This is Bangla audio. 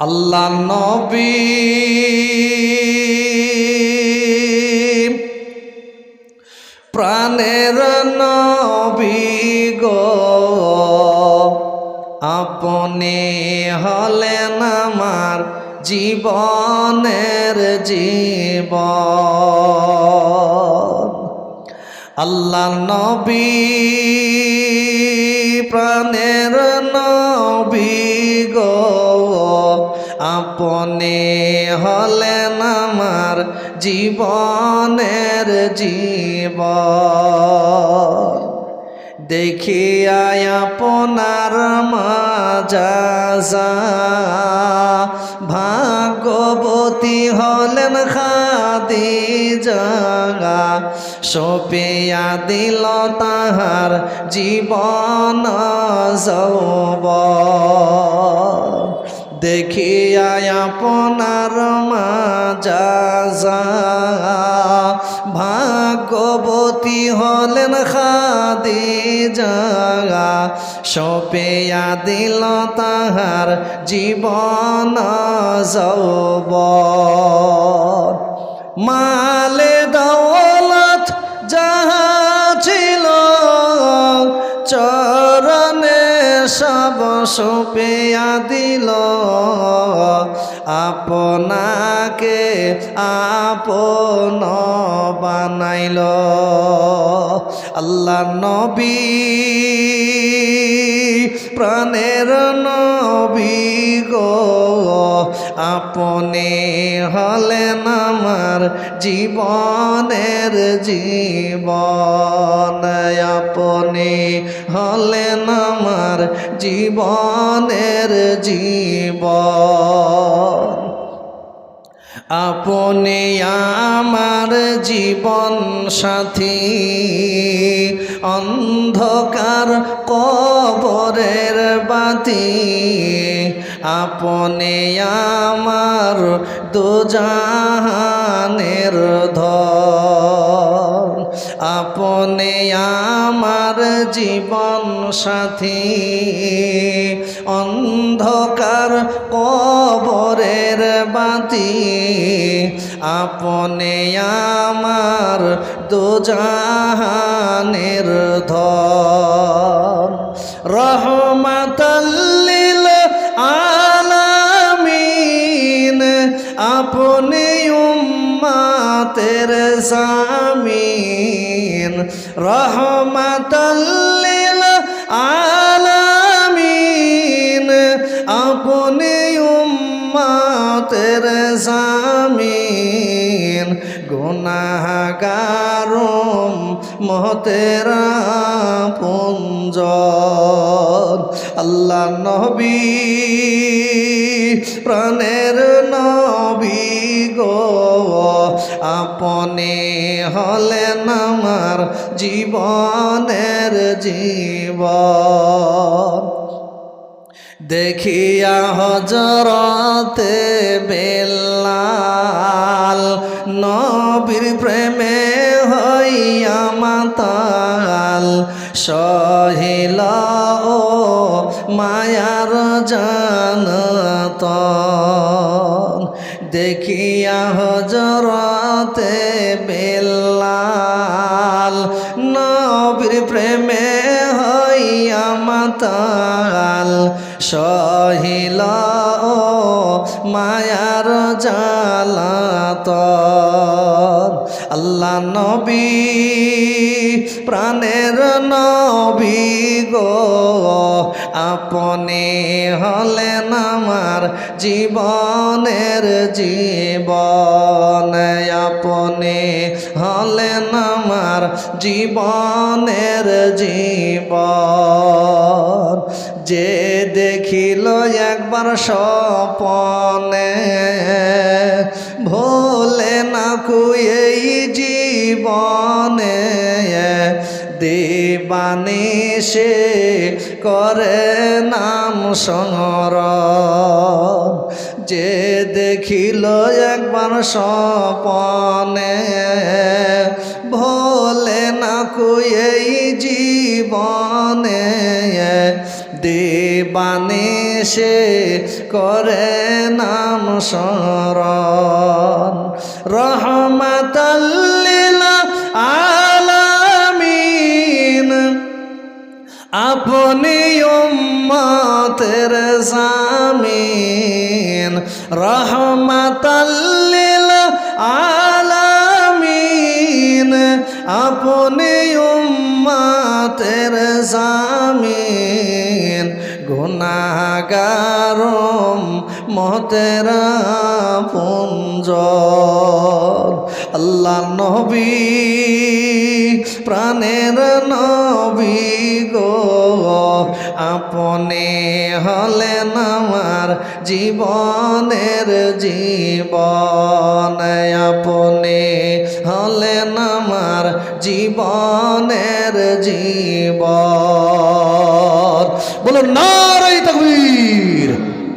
আল্লাহ নবী। প্রাণের নবী গো, আপনি হলেন আমার জীবনের জীবন। আল্লাহ নবী, প্রাণের নবী গো আপনি হলেন আমার জীবনের জীবন। দেখিয়া আপনার মাজাজা ভাগ্যবতী হলেন খাদি জাগা সপিয়া দিল তাহার জীবন যৌব দেখিয়া আপনার মাজা ভাগ্যবতী হলেন খাদি জাগা সপেয়া দিল তাহার জীবন যৌব মালে সপেয়া দিল আপনাকে আপন বানাইল। আল্লাহ নবী প্রাণের নবী গো আপনি হলেন আমার জীবনের জীবন। আপনি হলেন আমার জীবনের জীবন। আপনি আমার জীবন সাথী, অন্ধকার কবরের বাতি। আপনি আমার দুজাহানের ধন। আপনে আমার জীবন সাথী। অন্ধকার কবরের বাতি। আপনি আমার দুজাহানের ধন। রহমাতাল্লিল উম্মাতের জামিন। রহমাতাল্লিল আলামিন। আপনি উম্মাতের জামিন। গুনাহগারম মহতেরা পুঞ্জ আল্লাহ নবী প্রাণের নবী। গো, আপনি হলেন আমার জীবনের জীবন। দেখিয়া হজরতে বেলাল নবীর প্রেমে হইয়া মাতাল সহিল ও মায়ার জানত। দেখিয়া হজরতে বেলাল নবীর প্রেমে হইয়া মাতাল সহিল মায়ার জালাত আল্লাহ নবী প্রাণের নবী গো, আপনি হলেন আমার জীবনের জীবন। আপনি হলেন আমার জীবনের জীবন। যে দেখিল একবার স্বপনে, ভোলে না কুয়েই জীবনে। দেবানে সে করে নাম সংর যে দেখিল একবার স্বপনে, ভোলে না কুয়েই জীবনে। দেবানে সে করে নাম স্মরণ রহমাতাল্লিল উম্মতের জামিন। রহমাতাল্লিল আলামিন আপনি উম্মতের জামিন। গুনাগারম মতেরা পুঞ্জ। আল্লাহ নবী প্রাণের নবী গো, আপনি হলেন আমার জীবনের জীবন। আপনি হলেন আমার জীবনের জীবন। বলুন নারাই তকবীর।